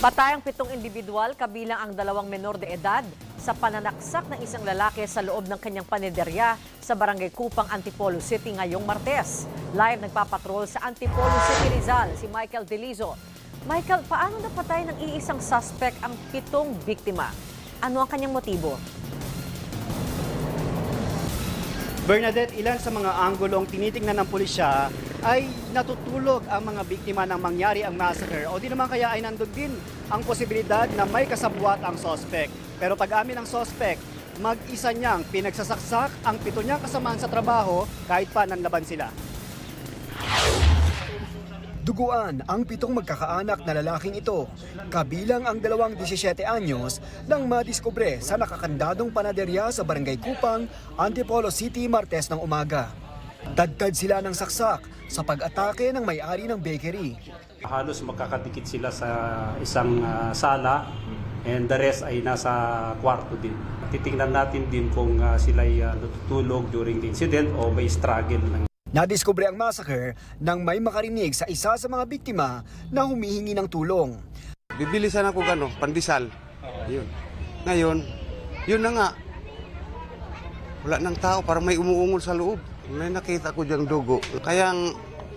Patay ang pitong individual kabilang ang dalawang menor de edad sa pananaksak ng isang lalaki sa loob ng kanyang panederya sa Barangay Kupang, Antipolo City ngayong Martes. Live nagpapatrol sa Antipolo City, Rizal si Michael Delizo. Michael, paano napatay ng iisang suspect ang pitong biktima? Ano ang kanyang motibo? Bernadette, ilan sa mga anggulong tinitingnan ng pulisya ay natutulog ang mga biktima ng mangyari ang massacre o di naman kaya ay nandun din ang posibilidad na may kasabwat ang sospek. Pero pag-amin ng sospek, mag-isa niyang pinagsasaksak ang pito niyang kasamaan sa trabaho kahit pa nanlaban sila. Duguan ang pitong magkakaanak na lalaking ito, kabilang ang dalawang 17 anyos nang madiskubre sa nakakandadong panaderya sa Barangay Kupang, Antipolo City, Martes ng umaga. Dagdad sila ng saksak sa pag-atake ng may-ari ng bakery. Halos magkakadikit sila sa isang ah, sala and the rest ay nasa kwarto din. Titingnan natin din kung ah, sila ay ah, natutulog during the incident o may struggle ng Nadiskubre ang massacre nang may makarinig sa isa sa mga biktima na humihingi ng tulong. Bibili sana ako gano, pandesal. Yun. Ngayon, yun na nga. Wala nang tao, parang may umuungol sa loob. May nakita ko diyang dugo. Kaya ang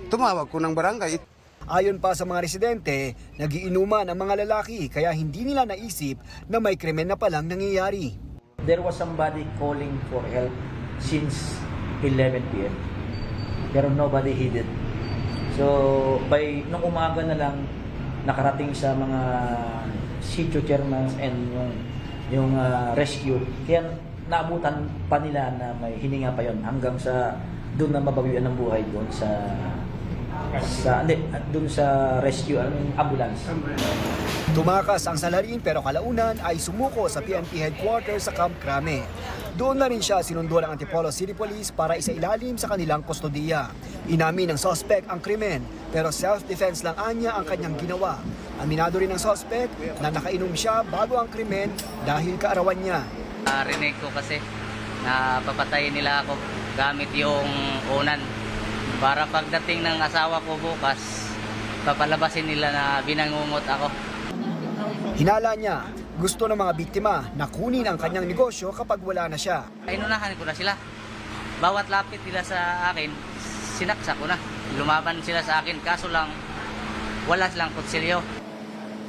tumawag ko ng barangay. Ayon pa sa mga residente, nagiinuman ang mga lalaki kaya hindi nila naisip na may krimen na palang nangyayari. there was somebody calling for help since 11 p.m. Pero nobody heeded. So, by nung umaga na lang nakarating sa mga sitio chairman and yung, yung ah, rescue. Kaya naabutan pa nila na may hininga pa yon hanggang sa doon na mabawian ng buhay doon sa sa hindi, doon sa rescue ang ambulance. Tumakas ang salarin pero kalaunan ay sumuko sa PNP headquarters sa Camp Crame. Doon na rin siya sinundo ng Antipolo City Police para isailalim sa kanilang kustodiya. Inamin ng suspect ang krimen pero self-defense lang anya ang kanyang ginawa. Aminado rin ng suspect na nakainom siya bago ang krimen dahil kaarawan niya. Narinig ko kasi na papatayin nila ako gamit yung unan. Para pagdating ng asawa ko bukas, papalabasin nila na binangungot ako. Hinala niya, gusto ng mga biktima na kunin ang kanyang negosyo kapag wala na siya. Inunahan ko na sila. Bawat lapit nila sa akin, sinaksak ko na. Lumaban sila sa akin, kaso lang wala silang kutsilyo.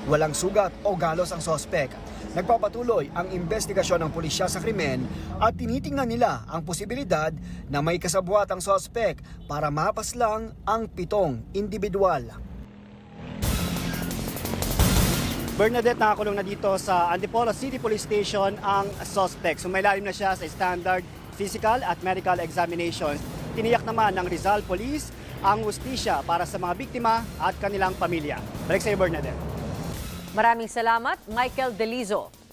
Walang sugat o galos ang sospek. Nagpapatuloy ang investigasyon ng pulisya sa krimen at tinitingnan nila ang posibilidad na may kasabwat ang sospek para mapas lang ang pitong individual. Bernadette, nakakulong na dito sa Antipolo City Police Station ang suspect. Sumailalim na siya sa standard physical at medical examinations. Tiniyak naman ng Rizal Police ang hustisya para sa mga biktima at kanilang pamilya. Balik sa iyo, Bernadette. Maraming salamat, Michael Delizo.